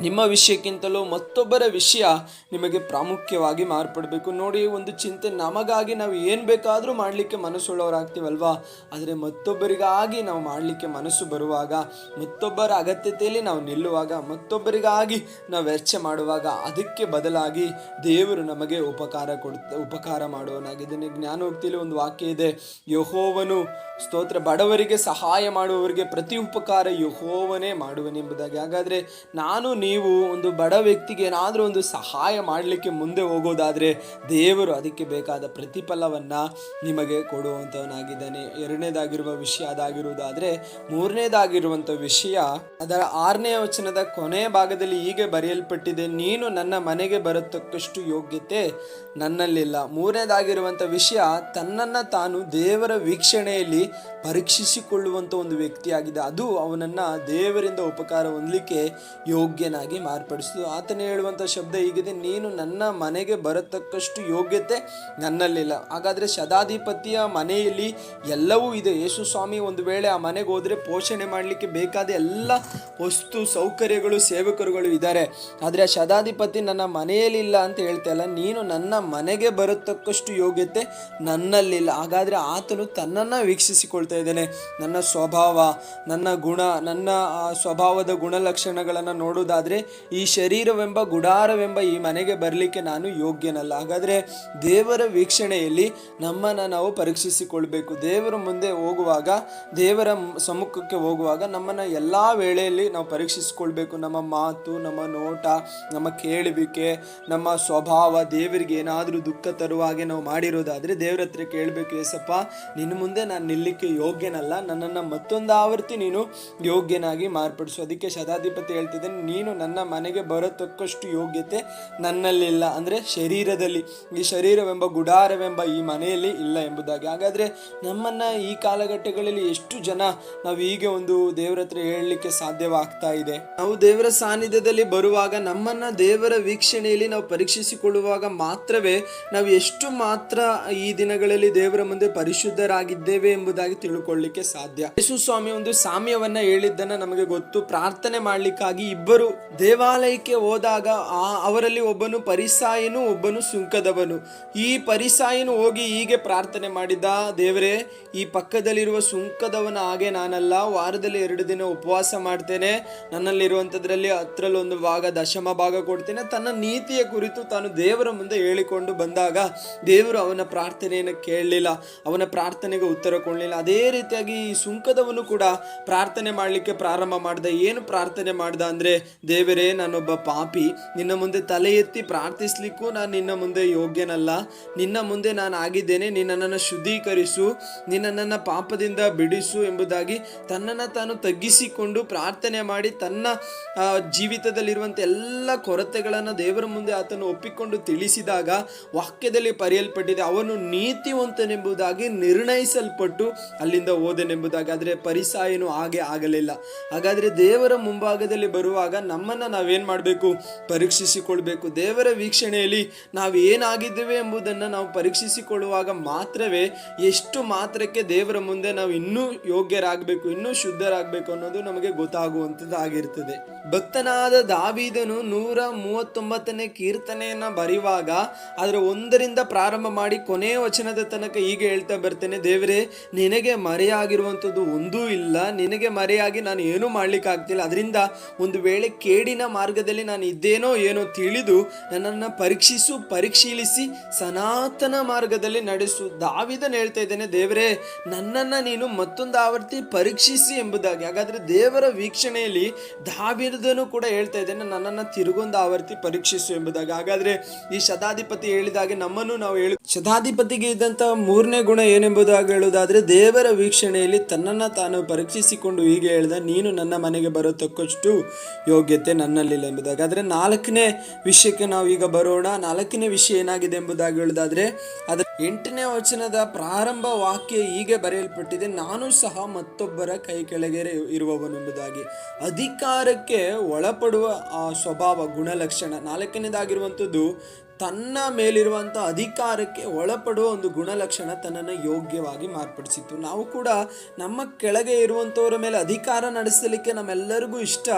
ನಿಮ್ಮ ವಿಷಯಕ್ಕಿಂತಲೂ ಮತ್ತೊಬ್ಬರ ವಿಷಯ ನಿಮಗೆ ಪ್ರಾಮುಖ್ಯವಾಗಿ ಮಾರ್ಪಡಬೇಕು. ನೋಡಿ, ಒಂದು ಚಿಂತೆ, ನಮಗಾಗಿ ನಾವು ಏನು ಬೇಕಾದರೂ ಮಾಡಲಿಕ್ಕೆ ಮನಸ್ಸುಳ್ಳವರಾಗ್ತೀವಲ್ವಾ? ಆದರೆ ಮತ್ತೊಬ್ಬರಿಗಾಗಿ ನಾವು ಮಾಡಲಿಕ್ಕೆ ಮನಸ್ಸು ಬರುವಾಗ, ಮತ್ತೊಬ್ಬರ ಅಗತ್ಯತೆಯಲ್ಲಿ ನಾವು ನಿಲ್ಲುವಾಗ, ಮತ್ತೊಬ್ಬರಿಗಾಗಿ ನಾವು ವೆಚ್ಚ ಮಾಡುವಾಗ, ಅದಕ್ಕೆ ಬದಲಾಗಿ ದೇವರು ನಮಗೆ ಉಪಕಾರ ಕೊಡ್ತ, ಉಪಕಾರ ಮಾಡುವನಾಗಿದ್ದಾನೆ ಜ್ಞಾನೋಕ್ತಿಯಲ್ಲಿ ಒಂದು ವಾಕ್ಯ ಇದೆ, ಯಹೋವನು ಸ್ತೋತ್ರ, ಬಡವರಿಗೆ ಸಹಾಯ ಮಾಡುವವರಿಗೆ ಪ್ರತಿ ಉಪಕಾರ ಯಹೋವನೇ ಮಾಡುವನೆಂಬುದಾಗಿ. ಹಾಗಾದರೆ ನಾನು ನೀವು ಒಂದು ಬಡ ವ್ಯಕ್ತಿಗೆ ಏನಾದರೂ ಒಂದು ಸಹಾಯ ಮಾಡಲಿಕ್ಕೆ ಮುಂದೆ ಹೋಗೋದಾದರೆ ದೇವರು ಅದಕ್ಕೆ ಬೇಕಾದ ಪ್ರತಿಫಲವನ್ನು ನಿಮಗೆ ಕೊಡುವಂಥವನಾಗಿದ್ದಾನೆ ಎರಡನೇದಾಗಿರುವ ವಿಷಯ ಅದಾಗಿರುವುದಾದರೆ ಮೂರನೇದಾಗಿರುವಂಥ ವಿಷಯ ಅದರ ಆರನೇ ವಚನದ ಕೊನೆಯ ಭಾಗದಲ್ಲಿ ಹೀಗೆ ಬರೆಯಲ್ಪಟ್ಟಿದೆ, ನೀನು ನನ್ನ ಮನೆಗೆ ಬರತಕ್ಕಷ್ಟು ಯೋಗ್ಯತೆ ನನ್ನಲ್ಲಿಲ್ಲ. ಮೂರನೇದಾಗಿರುವಂಥ ವಿಷಯ, ತನ್ನನ್ನು ತಾನು ದೇವರ ವೀಕ್ಷಣೆಯಲ್ಲಿ ಪರೀಕ್ಷಿಸಿಕೊಳ್ಳುವಂಥ ಒಂದು ವ್ಯಕ್ತಿಯಾಗಿದೆ. ಅದು ಅವನನ್ನು ದೇವರಿಂದ ಉಪಕಾರ ಹೊಂದಲಿಕ್ಕೆ ಯೋಗ್ಯನಾಗಿ ಮಾರ್ಪಡಿಸಿತು ಆತನೇ ಹೇಳುವಂಥ ಶಬ್ದ ಹೀಗಿದೆ, ನೀನು ನನ್ನ ಮನೆಗೆ ಬರತಕ್ಕಷ್ಟು ಯೋಗ್ಯತೆ ನನ್ನಲ್ಲಿಲ್ಲ. ಹಾಗಾದರೆ ಶತಾಧಿಪತಿಯ ಮನೆಯಲ್ಲಿ ಎಲ್ಲವೂ ಇದೆ. ಯೇಸು ಸ್ವಾಮಿ ಒಂದು ವೇಳೆ ಆ ಮನೆಗೆ ಹೋದರೆ ಪೋಷಣೆ ಮಾಡಲಿಕ್ಕೆ ಬೇಕಾದ ಎಲ್ಲ ವಸ್ತು, ಸೌಕರ್ಯಗಳು, ಸೇವಕರುಗಳು ಇದ್ದಾರೆ. ಆದರೆ ಆ ಶತಾಧಿಪತಿ ನನ್ನ ಮನೆಯಲ್ಲಿಲ್ಲ ಅಂತ ಹೇಳ್ತಾ ನೀನು ನನ್ನ ಮನೆಗೆ ಬರತಕ್ಕಷ್ಟು ಯೋಗ್ಯತೆ ನನ್ನಲ್ಲಿಲ್ಲ. ಹಾಗಾದರೆ ಆತನು ತನ್ನನ್ನು ವೀಕ್ಷಿಸಿಕೊಳ್ತಾ ಇದ್ದೇನೆ, ನನ್ನ ಸ್ವಭಾವ, ನನ್ನ ಗುಣ, ನನ್ನ ಸ್ವಭಾವದ ಗುಣಲಕ್ಷಣಗಳನ್ನು ನೋಡೋದಾದರೆ ಈ ಶರೀರವೆಂಬ ಗುಡಾರವೆಂಬ ಈ ಮನೆಗೆ ಬರಲಿಕ್ಕೆ ನಾನು ಯೋಗ್ಯನಲ್ಲ. ಹಾಗಾದರೆ ದೇವರ ವೀಕ್ಷಣೆಯಲ್ಲಿ ನಮ್ಮನ್ನು ನಾವು ಪರೀಕ್ಷಿಸಿಕೊಳ್ಬೇಕು. ದೇವರ ಮುಂದೆ ಹೋಗುವಾಗ, ದೇವರ ಸಮ್ಮುಖಕ್ಕೆ ಹೋಗುವಾಗ ನಮ್ಮನ್ನು ಎಲ್ಲ ವೇಳೆಯಲ್ಲಿ ನಾವು ಪರೀಕ್ಷಿಸಿಕೊಳ್ಬೇಕು. ನಮ್ಮ ಮಾತು, ನಮ್ಮ ನೋಟ, ನಮ್ಮ ಕೇಳುವಿಕೆ, ನಮ್ಮ ಸ್ವಭಾವ, ದೇವರಿಗೆ ಏನಾದರೂ ದುಃಖ ತರುವ ಹಾಗೆ ನಾವು ಮಾಡಿರೋದಾದರೆ ದೇವ್ರ ಹತ್ರ ಕೇಳಬೇಕು, ಏಸಪ್ಪ, ನಿನ್ನ ಮುಂದೆ ನಾನು ನಿಲ್ಲಕ್ಕೆ ಯೋಗ್ಯನಲ್ಲ, ನನ್ನನ್ನು ಮತ್ತೊಂದು ಆವೃತ್ತಿ ನೀನು ಯೋಗ್ಯನಾಗಿ ಮಾರ್ಪಡಿಸು. ಅದಕ್ಕೆ ಶತಾಧಿಪತಿ ಹೇಳ್ತಿದ್ದೇನೆ, ನೀನು ನನ್ನ ಮನೆಗೆ ಬರತಕ್ಕಷ್ಟು ಯೋಗ್ಯತೆ ನನ್ನಲ್ಲಿಲ್ಲ. ಅಂದರೆ ಶರೀರದಲ್ಲಿ, ಈ ಶರೀರವೆಂಬ ಗುಡಾರವೆಂಬ ಈ ಮನೆಯಲ್ಲಿ ಇಲ್ಲ ಎಂಬುದಾಗಿ. ಹಾಗಾದರೆ ನಮ್ಮನ್ನು ಈ ಕಾಲಘಟ್ಟಗಳಲ್ಲಿ ಎಷ್ಟು ಜನ ನಾವು ಹೀಗೆ ಒಂದು ದೇವರ ಹತ್ರ ಹೇಳಲಿಕ್ಕೆ ಸಾಧ್ಯವಾಗ್ತಾ ಇದೆ? ನಾವು ದೇವರ ಸಾನ್ನಿಧ್ಯದಲ್ಲಿ ಬರುವಾಗ ನಮ್ಮನ್ನ ದೇವರ ವೀಕ್ಷಣೆಯಲ್ಲಿ ನಾವು ಪರೀಕ್ಷಿಸಿಕೊಳ್ಳುವಾಗ ಮಾತ್ರವೇ ನಾವು ಎಷ್ಟು ಮಾತ್ರ ಈ ದಿನಗಳಲ್ಲಿ ದೇವರ ಮುಂದೆ ಪರಿಶುದ್ಧರಾಗಿದ್ದೇವೆ ಎಂಬುದಾಗಿ ತಿಳ್ಕೊಳ್ಳಿಕ್ಕೆ ಸಾಧ್ಯ. ಯೇಸು ಸ್ವಾಮಿ ಒಂದು ಸಾಮ್ಯವನ್ನ ಹೇಳಿದ್ದನ್ನ ನಮಗೆ ಗೊತ್ತು. ಪ್ರಾರ್ಥನೆ ಮಾಡ್ಲಿಕ್ಕಾಗಿ ಇಬ್ಬರು ದೇವಾಲಯಕ್ಕೆ ಹೋದಾಗ ಆ ಅವರಲ್ಲಿ ಒಬ್ಬನು ಪರಿಸಾಯನು ಒಬ್ಬನು ಸುಂಕದವನು. ಈ ಪರಿಸಾಯನು ಹೋಗಿ ಹೀಗೆ ಪ್ರಾರ್ಥನೆ ಮಾಡಿದ, ದೇವರೇ, ಈ ಪಕ್ಕದಲ್ಲಿರುವ ಸುಂಕದವನ ಹಾಗೆ ನಾನಲ್ಲ. ವಾರದಲ್ಲಿ ಎರಡು ದಿನ ಉಪವಾಸ ಮಾಡ್ತೇನೆ. ನನ್ನಲ್ಲಿರುವಂಥದ್ರಲ್ಲಿ ಹತ್ರಲ್ಲಿ ಒಂದು ಭಾಗ, ದಶಮ ಭಾಗ ಕೊಡ್ತೇನೆ. ತನ್ನ ನೀತಿಯ ಕುರಿತು ತಾನು ದೇವರ ಮುಂದೆ ಹೇಳಿಕೊಂಡು ಬಂದಾಗ ದೇವರು ಅವನ ಪ್ರಾರ್ಥನೆಯನ್ನು ಕೇಳಲಿಲ್ಲ. ಅವನ ಪ್ರಾರ್ಥನೆಗೆ ಉತ್ತರ ಕೊಡಲಿಲ್ಲ. ಅದೇ ರೀತಿಯಾಗಿ ಈ ಸುಂಕದವನು ಕೂಡ ಪ್ರಾರ್ಥನೆ ಮಾಡಲಿಕ್ಕೆ ಪ್ರಾರಂಭ ಮಾಡ್ದೆ. ಏನು ಪ್ರಾರ್ಥನೆ ಮಾಡ್ದ ಅಂದರೆ, ದೇವರೇ, ನಾನೊಬ್ಬ ಪಾಪಿ, ನಿನ್ನ ಮುಂದೆ ತಲೆ ಎತ್ತಿ ಪ್ರಾರ್ಥಿಸ್ಲಿಕ್ಕೂ ನಾನು ನಿನ್ನ ಮುಂದೆ ಯೋಗ್ಯನಲ್ಲ. ನಿನ್ನ ಮುಂದೆ ನಾನು ಆಗಿದ್ದೇನೆ, ನಿನ್ನನ್ನು ಶುದ್ಧೀಕರಿಸು, ನಿನ್ನನ್ನು ನನ್ನ ಪಾಪದಿಂದ ಬಿಡಿಸು ಎಂಬುದಾಗಿ ತನ್ನನ್ನು ತಾನು ತಗ್ಗಿಸಿಕೊಂಡು ಪ್ರಾರ್ಥನೆ ಮಾಡಿ ತನ್ನ ಜೀವಿತದಲ್ಲಿರುವಂಥ ಎಲ್ಲ ಕೊರತೆಗಳನ್ನು ದೇವರ ಮುಂದೆ ಆತನು ಒಪ್ಪಿಕೊಂಡು ತಿಳಿಸಿದಾಗ ವಾಕ್ಯದಲ್ಲಿ ಪರಿಯಲ್ಪಟ್ಟಿದೆ, ಅವನು ನೀತಿವಂತನೆಂಬುದಾಗಿ ನಿರ್ಣಯಿಸಲ್ಪಟ್ಟು ಅಲ್ಲಿಂದ ಓದೆನೆಂಬುದಾಗಾದರೆ ಪರಿಸಾಯನು ಹಾಗೆ ಆಗಲಿಲ್ಲ. ಹಾಗಾದರೆ ದೇವರ ಮುಂಭಾಗದಲ್ಲಿ ಬರುವಾಗ ನಮ್ಮನ್ನು ನಾವೇನು ಮಾಡಬೇಕು? ಪರೀಕ್ಷಿಸಿಕೊಳ್ಬೇಕು. ದೇವರ ವೀಕ್ಷಣೆಯಲ್ಲಿ ನಾವು ಏನಾಗಿದ್ದೇವೆ ಎಂಬುದನ್ನು ನಾವು ಪರೀಕ್ಷಿಸಿಕೊಳ್ಳುವಾಗ ಮಾತ್ರವೇ ಎಷ್ಟು ಮಾತ್ರಕ್ಕೆ ದೇವರ ಮುಂದೆ ನಾವು ಇನ್ನೂ ಯೋಗ್ಯರಾಗಬೇಕು, ಇನ್ನೂ ಶುದ್ಧರಾಗಬೇಕು ಅನ್ನೋದು ನಮಗೆ ಗೊತ್ತಾಗುವಂಥದ್ದು ಆಗಿರ್ತದೆ ಭಕ್ತನಾದ ದಾವಿದನು ನೂರ ಮೂವತ್ತೊಂಬತ್ತನೇ ಕೀರ್ತನೆಯನ್ನ ಬರೆಯುವಾಗ ಅದರ ಒಂದರಿಂದ ಪ್ರಾರಂಭ ಮಾಡಿ ಕೊನೆಯ ವಚನದ ತನಕ ಹೀಗೆ ಹೇಳ್ತಾ ಬರ್ತೇನೆ, ದೇವರೇ, ನಿನಗೆ ಮರೆಯಾಗಿರುವಂಥದ್ದು ಒಂದೂ ಇಲ್ಲ. ನಿನಗೆ ಮರೆಯಾಗಿ ನಾನು ಏನೂ ಮಾಡಲಿಕ್ಕೆ ಆಗ್ತಿಲ್ಲ. ಅದರಿಂದ ಒಂದು ವೇಳೆ ಕೇಡಿನ ಮಾರ್ಗದಲ್ಲಿ ನಾನು ಇದ್ದೇನೋ ಏನೋ ತಿಳಿದು ನನ್ನನ್ನು ಪರೀಕ್ಷಿಸು ಪರಿಶೀಲಿಸಿ ಸನಾತನ ಮಾರ್ಗದಲ್ಲಿ ನಡೆಸು. ದಾವಿದನ್ ಹೇಳ್ತಾ ಇದ್ದೇನೆ, ದೇವರೇ, ನನ್ನನ್ನು ನೀನು ಮತ್ತೊಂದು ಆವರ್ತಿ ಪರೀಕ್ಷಿಸಿ ಎಂಬುದಾಗಿ. ಹಾಗಾದ್ರೆ ದೇವರ ವೀಕ್ಷಣೆಯಲ್ಲಿ ದಾವಿದನು ಕೂಡ ಹೇಳ್ತಾ ಇದ್ದೇನೆ, ನನ್ನನ್ನು ತಿರುಗೊಂದು ಆವರ್ತಿ ಪರೀಕ್ಷಿಸು ಎಂಬುದಾಗಿ. ಹಾಗಾದ್ರೆ ಈ ಶತಾಧಿಪತಿ ಹೇಳಿದಾಗೆ ನಮ್ಮನ್ನು ನಾವು ಹೇಳು. ಶತಾಧಿಪತಿಗೆ ಇದ್ದಂಥ ಮೂರನೇ ಗುಣ ಏನೆಂಬುದಾಗಿ ಹೇಳುವುದಾದರೆ, ದೇವರ ವೀಕ್ಷಣೆಯಲ್ಲಿ ತನ್ನನ್ನು ತಾನು ಪರೀಕ್ಷಿಸಿಕೊಂಡು ಹೀಗೆ ಹೇಳಿದ, ನೀನು ನನ್ನ ಮನೆಗೆ ಬರತಕ್ಕಷ್ಟು ಯೋಗ್ಯತೆ ನನ್ನಲ್ಲಿಲ್ಲ ಎಂಬುದಾಗಿ. ಆದರೆ ನಾಲ್ಕನೇ ವಿಷಯಕ್ಕೆ ನಾವು ಈಗ ಬರೋಣ. ನಾಲ್ಕನೇ ವಿಷಯ ಏನಾಗಿದೆ ಎಂಬುದಾಗಿ ಹೇಳುವುದಾದರೆ ಅದರ ಎಂಟನೇ ವಚನದ ಪ್ರಾರಂಭ ವಾಕ್ಯ ಹೀಗೆ ಬರೆಯಲ್ಪಟ್ಟಿದೆ, ನಾನು ಸಹ ಮತ್ತೊಬ್ಬರ ಕೈ ಕೆಳಗೆ ಇರುವವನೆಂಬುದಾಗಿ ಅಧಿಕಾರಕ್ಕೆ ಒಳಪಡುವ ಆ ಸ್ವಭಾವ, ಗುಣಲಕ್ಷಣ ನಾಲ್ಕನೇದಾಗಿರುವಂಥದ್ದು ತನ್ನ ಮೇಲಿರುವಂಥ ಅಧಿಕಾರಕ್ಕೆ ಒಳಪಡುವ ಒಂದು ಗುಣಲಕ್ಷಣ ತನ್ನನ್ನು ಯೋಗ್ಯವಾಗಿ ಮಾರ್ಪಡಿಸಿತ್ತು. ನಾವು ಕೂಡ ನಮ್ಮ ಕೆಳಗೆ ಇರುವಂಥವರ ಮೇಲೆ ಅಧಿಕಾರ ನಡೆಸಲಿಕ್ಕೆ ನಮ್ಮೆಲ್ಲರಿಗೂ ಇಷ್ಟ.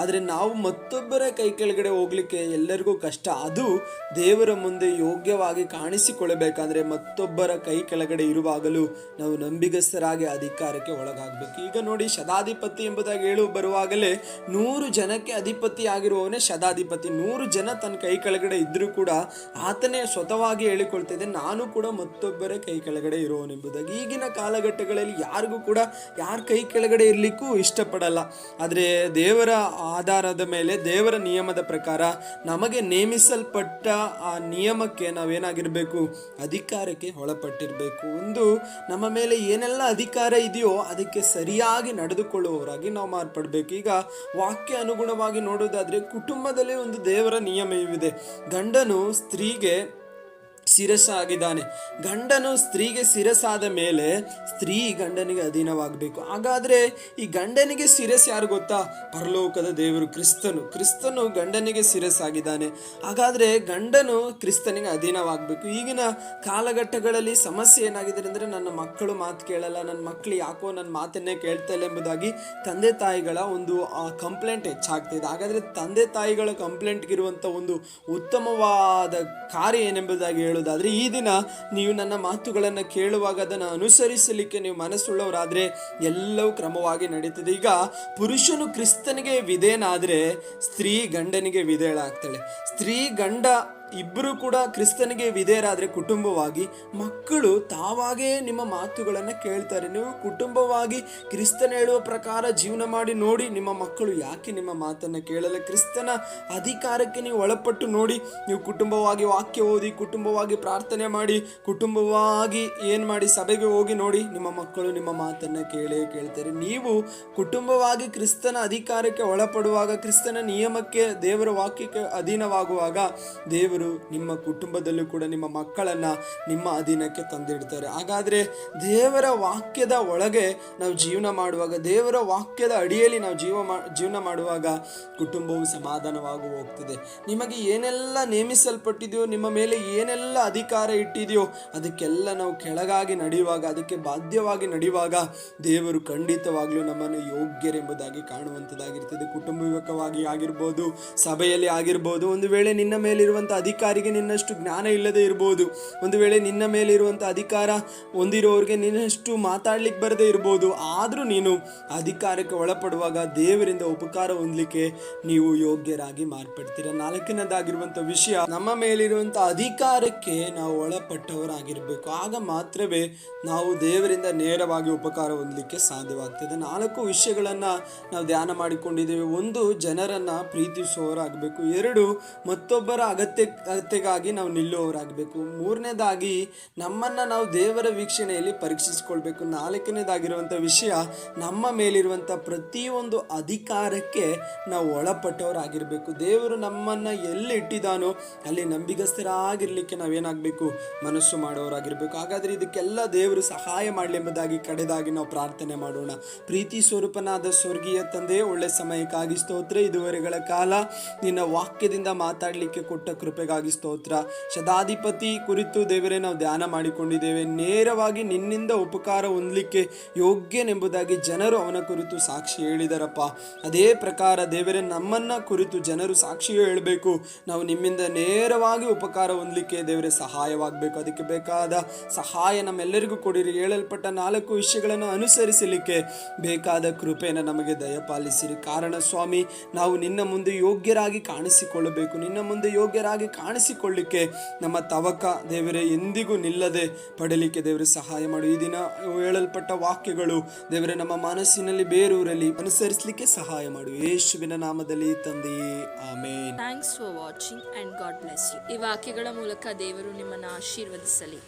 ಆದರೆ ನಾವು ಮತ್ತೊಬ್ಬರ ಕೈ ಕೆಳಗಡೆ ಹೋಗ್ಲಿಕ್ಕೆ ಎಲ್ಲರಿಗೂ ಕಷ್ಟ. ಅದು ದೇವರ ಮುಂದೆ ಯೋಗ್ಯವಾಗಿ ಕಾಣಿಸಿಕೊಳ್ಳಬೇಕಂದ್ರೆ ಮತ್ತೊಬ್ಬರ ಕೈ ಕೆಳಗಡೆ ಇರುವಾಗಲೂ ನಾವು ನಂಬಿಗಸ್ತರಾಗಿ ಅಧಿಕಾರಕ್ಕೆ ಒಳಗಾಗಬೇಕು. ಈಗ ನೋಡಿ ಶತಾಧಿಪತಿ ಎಂಬುದಾಗಿ ಹೇಳು ಬರುವಾಗಲೇ ನೂರು ಜನಕ್ಕೆ ಅಧಿಪತಿ ಆಗಿರುವವನೇ ಶತಾಧಿಪತಿ. ನೂರು ಜನ ತನ್ನ ಕೈ ಕೆಳಗಡೆ ಇದ್ದರೂ ಕೂಡ ಆತನೇ ಸ್ವತವಾಗಿ ಹೇಳಿಕೊಳ್ತಿದ್ದೆ ನಾನು ಕೂಡ ಮತ್ತೊಬ್ಬರ ಕೈ ಕೆಳಗಡೆ ಇರೋನೆಂಬುದಾಗಿ ಈಗಿನ ಕಾಲಘಟ್ಟಗಳಲ್ಲಿ ಯಾರಿಗೂ ಕೂಡ ಯಾರ ಕೈ ಕೆಳಗಡೆ ಇರಲಿಕ್ಕೂ ಇಷ್ಟಪಡಲ್ಲ. ಆದರೆ ದೇವರ ಆಧಾರದ ಮೇಲೆ, ದೇವರ ನಿಯಮದ ಪ್ರಕಾರ ನಮಗೆ ನೇಮಿಸಲ್ಪಟ್ಟ ಆ ನಿಯಮಕ್ಕೆ ನಾವೇನಾಗಿರಬೇಕು? ಅಧಿಕಾರಕ್ಕೆ ಒಳಪಟ್ಟಿರಬೇಕು. ಒಂದು ನಮ್ಮ ಮೇಲೆ ಏನೆಲ್ಲ ಅಧಿಕಾರ ಇದೆಯೋ ಅದಕ್ಕೆ ಸರಿಯಾಗಿ ನಡೆದುಕೊಳ್ಳುವವರಾಗಿ ನಾವು ಮಾರ್ಪಡಬೇಕು. ಈಗ ವಾಕ್ಯ ಅನುಗುಣವಾಗಿ ನೋಡೋದಾದ್ರೆ ಕುಟುಂಬದಲ್ಲಿ ಒಂದು ದೇವರ ನಿಯಮವಿದೆ. ಗಂಡನು ಸ್ತ್ರೀಗೆ ಶಿರಸ್ಸಾಗಿದ್ದಾನೆ ಗಂಡನು ಸ್ತ್ರೀಗೆ ಶಿರಸಾದ ಮೇಲೆ ಸ್ತ್ರೀ ಗಂಡನಿಗೆ ಅಧೀನವಾಗಬೇಕು. ಹಾಗಾದರೆ ಈ ಗಂಡನಿಗೆ ಶಿರಸ್ ಯಾರು ಗೊತ್ತಾ? ಪರಲೋಕದ ದೇವರು ಕ್ರಿಸ್ತನು. ಕ್ರಿಸ್ತನು ಗಂಡನಿಗೆ ಶಿರಸ್ಸಾಗಿದ್ದಾನೆ ಹಾಗಾದರೆ ಗಂಡನು ಕ್ರಿಸ್ತನಿಗೆ ಅಧೀನವಾಗಬೇಕು. ಈಗಿನ ಕಾಲಘಟ್ಟಗಳಲ್ಲಿ ಸಮಸ್ಯೆ ಏನಾಗಿದೆ ಅಂದರೆ ನನ್ನ ಮಕ್ಕಳು ಮಾತು ಕೇಳಲ್ಲ, ನನ್ನ ಮಕ್ಕಳು ಯಾಕೋ ನನ್ನ ಮಾತನ್ನೇ ಕೇಳ್ತಾ ಇಲ್ಲ ಎಂಬುದಾಗಿ ತಂದೆ ತಾಯಿಗಳ ಒಂದು ಕಂಪ್ಲೇಂಟ್ ಹೆಚ್ಚಾಗ್ತಿದೆ ಹಾಗಾದರೆ ತಂದೆ ತಾಯಿಗಳ ಕಂಪ್ಲೇಂಟ್ಗಿರುವಂಥ ಒಂದು ಉತ್ತಮವಾದ ಕಾರ್ಯ ಏನೆಂಬುದಾಗಿ ಹೇಳೋದಾದ್ರೆ ಈ ದಿನ ನೀವು ನನ್ನ ಮಾತುಗಳನ್ನು ಕೇಳುವಾಗ ಅದನ್ನು ಅನುಸರಿಸಲಿಕ್ಕೆ ನೀವು ಮನಸ್ಸುಳ್ಳವರಾದರೆ ಎಲ್ಲವೂ ಕ್ರಮವಾಗಿ ನಡೀತದೆ. ಈಗ ಪುರುಷನು ಕ್ರಿಸ್ತನಿಗೆ ವಿಧೇಯನಾದರೆ ಸ್ತ್ರೀ ಗಂಡನಿಗೆ ವಿಧೇಯಳಾಗ್ತಾಳೆ. ಸ್ತ್ರೀ ಗಂಡ ಇಬ್ಬರು ಕೂಡ ಕ್ರಿಸ್ತನಿಗೆ ವಿಧೇಯರಾದರೆ ಕುಟುಂಬವಾಗಿ ಮಕ್ಕಳು ತಾವಾಗೇ ನಿಮ್ಮ ಮಾತುಗಳನ್ನು ಕೇಳ್ತಾರೆ. ನೀವು ಕುಟುಂಬವಾಗಿ ಕ್ರಿಸ್ತನ ಹೇಳುವ ಪ್ರಕಾರ ಜೀವನ ಮಾಡಿ ನೋಡಿ ನಿಮ್ಮ ಮಕ್ಕಳು ಯಾಕೆ ನಿಮ್ಮ ಮಾತನ್ನು ಕೇಳಲ್ಲ? ಕ್ರಿಸ್ತನ ಅಧಿಕಾರಕ್ಕೆ ನೀವು ಒಳಪಟ್ಟು ನೋಡಿ, ನೀವು ಕುಟುಂಬವಾಗಿ ವಾಕ್ಯ ಓದಿ, ಕುಟುಂಬವಾಗಿ ಪ್ರಾರ್ಥನೆ ಮಾಡಿ, ಕುಟುಂಬವಾಗಿ ಏನು ಮಾಡಿ ಸಭೆಗೆ ಹೋಗಿ ನೋಡಿ ನಿಮ್ಮ ಮಕ್ಕಳು ನಿಮ್ಮ ಮಾತನ್ನು ಕೇಳೇ ಕೇಳ್ತಾರೆ. ನೀವು ಕುಟುಂಬವಾಗಿ ಕ್ರಿಸ್ತನ ಅಧಿಕಾರಕ್ಕೆ ಒಳಪಡುವಾಗ, ಕ್ರಿಸ್ತನ ನಿಯಮಕ್ಕೆ ದೇವರ ವಾಕ್ಯಕ್ಕೆ ಅಧೀನವಾಗುವಾಗ ದೇವರು ನಿಮ್ಮ ಕುಟುಂಬದಲ್ಲೂ ಕೂಡ ನಿಮ್ಮ ಮಕ್ಕಳನ್ನು ನಿಮ್ಮ ಅಧೀನಕ್ಕೆ ತಂದಿಡ್ತಾರೆ. ಹಾಗಾದರೆ ದೇವರ ವಾಕ್ಯದ ಒಳಗೆ ನಾವು ಜೀವನ ಮಾಡುವಾಗ, ದೇವರ ವಾಕ್ಯದ ಅಡಿಯಲ್ಲಿ ನಾವು ಜೀವ ಜೀವನ ಮಾಡುವಾಗ ಕುಟುಂಬವು ಸಮಾಧಾನವಾಗಿ ಹೋಗ್ತದೆ. ನಿಮಗೆ ಏನೆಲ್ಲ ನೇಮಿಸಲ್ಪಟ್ಟಿದೆಯೋ, ನಿಮ್ಮ ಮೇಲೆ ಏನೆಲ್ಲ ಅಧಿಕಾರ ಇಟ್ಟಿದೆಯೋ, ಅದಕ್ಕೆಲ್ಲ ನಾವು ಕೆಳಗಾಗಿ ನಡೆಯುವಾಗ, ಅದಕ್ಕೆ ಬಾಧ್ಯವಾಗಿ ನಡೆಯುವಾಗ ದೇವರು ಖಂಡಿತವಾಗಲೂ ನಮ್ಮನ್ನು ಯೋಗ್ಯರೆಂಬುದಾಗಿ ಕಾಣುವಂಥದ್ದಾಗಿರ್ತದೆ ಕುಟುಂಬವಾಗಿ ಆಗಿರ್ಬೋದು, ಸಭೆಯಲ್ಲಿ ಆಗಿರ್ಬೋದು, ಒಂದು ವೇಳೆ ನಿನ್ನ ಮೇಲಿರುವಂಥ ಅಧಿಕಾರಿಗೆ ನಿನ್ನಷ್ಟು ಜ್ಞಾನ ಇಲ್ಲದೆ ಇರ್ಬೋದು. ಒಂದು ವೇಳೆ ನಿನ್ನ ಮೇಲಿರುವಂಥ ಅಧಿಕಾರ ಹೊಂದಿರೋರಿಗೆ ನಿನ್ನಷ್ಟು ಮಾತಾಡ್ಲಿಕ್ಕೆ ಬರದೇ ಇರ್ಬೋದು. ಆದರೂ ನೀನು ಅಧಿಕಾರಕ್ಕೆ ಒಳಪಡುವಾಗ ದೇವರಿಂದ ಉಪಕಾರ ಹೊಂದಲಿಕ್ಕೆ ನೀವು ಯೋಗ್ಯರಾಗಿ ಮಾರ್ಪಡ್ತೀರ. ನಾಲ್ಕನೇದಾಗಿರುವಂಥ ವಿಷಯ, ನಮ್ಮ ಮೇಲಿರುವಂಥ ಅಧಿಕಾರಕ್ಕೆ ನಾವು ಒಳಪಟ್ಟವರಾಗಿರಬೇಕು. ಆಗ ಮಾತ್ರವೇ ನಾವು ದೇವರಿಂದ ನೇರವಾಗಿ ಉಪಕಾರ ಹೊಂದಲಿಕ್ಕೆ ಸಾಧ್ಯವಾಗ್ತದೆ. ನಾಲ್ಕು ವಿಷಯಗಳನ್ನು ನಾವು ಧ್ಯಾನ ಮಾಡಿಕೊಂಡಿದ್ದೇವೆ. ಒಂದು, ಜನರನ್ನು ಪ್ರೀತಿಸುವವರಾಗಬೇಕು ಎರಡು, ಮತ್ತೊಬ್ಬರ ಅಗತ್ಯಕ್ಕೆ ನೈತಿಕತೆಗಾಗಿ ನಾವು ನಿಲ್ಲುವವರಾಗಬೇಕು. ಮೂರನೇದಾಗಿ, ನಮ್ಮನ್ನು ನಾವು ದೇವರ ವೀಕ್ಷಣೆಯಲ್ಲಿ ಪರೀಕ್ಷಿಸಿಕೊಳ್ಬೇಕು. ನಾಲ್ಕನೇದಾಗಿರುವಂಥ ವಿಷಯ, ನಮ್ಮ ಮೇಲಿರುವಂಥ ಪ್ರತಿಯೊಂದು ಅಧಿಕಾರಕ್ಕೆ ನಾವು ಒಳಪಟ್ಟವರಾಗಿರಬೇಕು. ದೇವರು ನಮ್ಮನ್ನು ಎಲ್ಲಿ ಇಟ್ಟಿದ್ದಾನೋ ಅಲ್ಲಿ ನಂಬಿಗಸ್ಥರಾಗಿರಲಿಕ್ಕೆ ನಾವೇನಾಗಬೇಕು? ಮನಸ್ಸು ಮಾಡೋರಾಗಿರಬೇಕು ಹಾಗಾದರೆ ಇದಕ್ಕೆಲ್ಲ ದೇವರು ಸಹಾಯ ಮಾಡಲಿ ಎಂಬುದಾಗಿ ಕಡೆದಾಗಿ ನಾವು ಪ್ರಾರ್ಥನೆ ಮಾಡೋಣ. ಪ್ರೀತಿ ಸ್ವರೂಪನಾದ ಸ್ವರ್ಗೀಯ ತಂದೆ, ಒಳ್ಳೆ ಸಮಯಕ್ಕಾಗಿ ಸ್ತೋತ್ರ. ಇದುವರೆಗಳ ಕಾಲ ನಿನ್ನ ವಾಕ್ಯದಿಂದ ಮಾತಾಡಲಿಕ್ಕೆ ಕೊಟ್ಟ ಕೃಪೆಗಾಗಿ ಸ್ತೋತ್ರ. ಶತಾಧಿಪತಿ ಕುರಿತು ದೇವರೇ, ನಾವು ಧ್ಯಾನ ಮಾಡಿಕೊಂಡಿದ್ದೇವೆ. ನೇರವಾಗಿ ನಿನ್ನಿಂದ ಉಪಕಾರ ಹೊಂದಲಿಕ್ಕೆ ಯೋಗ್ಯನೆಂಬುದಾಗಿ ಜನರು ಅವನ ಕುರಿತು ಸಾಕ್ಷಿ ಹೇಳಿದರಪ್ಪ. ಅದೇ ಪ್ರಕಾರ ದೇವರೇ, ನಮ್ಮನ್ನ ಕುರಿತು ಜನರು ಸಾಕ್ಷಿಯೂ ಹೇಳಬೇಕು. ನಾವು ನಿಮ್ಮಿಂದ ನೇರವಾಗಿ ಉಪಕಾರ ಹೊಂದಲಿಕ್ಕೆ ದೇವರೇ ಸಹಾಯವಾಗಬೇಕು. ಅದಕ್ಕೆ ಬೇಕಾದ ಸಹಾಯ ನಮ್ಮೆಲ್ಲರಿಗೂ ಕೊಡಿರಿ ಹೇಳಲ್ಪಟ್ಟ ನಾಲ್ಕು ವಿಷಯಗಳನ್ನು ಅನುಸರಿಸಲಿಕ್ಕೆ ಬೇಕಾದ ಕೃಪೆಯನ್ನು ನಮಗೆ ದಯಪಾಲಿಸಿರಿ. ಕಾರಣ ಸ್ವಾಮಿ, ನಾವು ನಿನ್ನ ಮುಂದೆ ಯೋಗ್ಯರಾಗಿ ಕಾಣಿಸಿಕೊಳ್ಳಬೇಕು. ನಿನ್ನ ಮುಂದೆ ಯೋಗ್ಯರಾಗಿ ಕಾಣಿಸಿಕೊಳ್ಳಿಕ್ಕೆ ನಮ್ಮ ತವಕ ದೇವರೇ, ಎಂದಿಗೂ ನಿಲ್ಲದೆ ಪಡಲಿಕ್ಕೆ ದೇವರು ಸಹಾಯ ಮಾಡು. ಈ ದಿನ ಹೇಳಲ್ಪಟ್ಟ ವಾಕ್ಯಗಳು ದೇವರೇ, ನಮ್ಮ ಮನಸ್ಸಿನಲ್ಲಿ ಬೇರೂರಲ್ಲಿ ಅನುಸರಿಸಲಿಕ್ಕೆ ಸಹಾಯ ಮಾಡು. ಯೇಸುವಿನ ನಾಮದಲ್ಲಿ, ತಂದೆಯೇ, ಆಮೇನ್. Thanks for watching and God bless you ಈ ವಾಕ್ಯಗಳ ಮೂಲಕ ದೇವರು ನಿಮ್ಮನ್ನು ಆಶೀರ್ವದಿಸಲಿ.